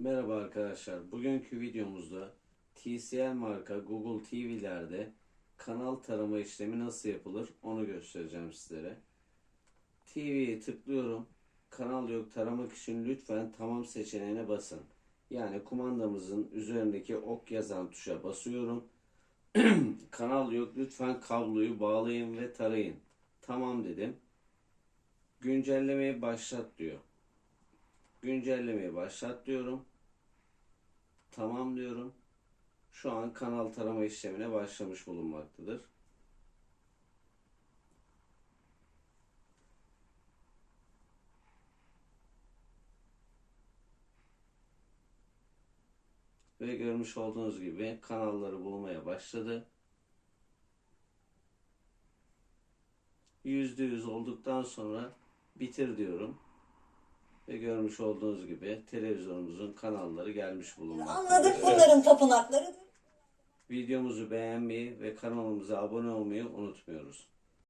Merhaba arkadaşlar. Bugünkü videomuzda TCL marka Google TV'lerde kanal tarama işlemi nasıl yapılır onu göstereceğim sizlere. TV'ye tıklıyorum. Kanal yok taramak için lütfen tamam seçeneğine basın. Yani kumandamızın üzerindeki ok yazan tuşa basıyorum. Kanal yok lütfen kabloyu bağlayın ve tarayın. Tamam dedim. Güncellemeyi başlat diyor. Güncellemeyi başlat diyorum. Tamam diyorum. Şu an kanal tarama işlemine başlamış bulunmaktadır. Ve görmüş olduğunuz gibi kanalları bulmaya başladı. %100 olduktan sonra bitir diyorum. Ve görmüş olduğunuz gibi televizyonumuzun kanalları gelmiş bulunmaktadır. Anladık bunların tapınakları. Videomuzu beğenmeyi ve kanalımıza abone olmayı unutmuyoruz.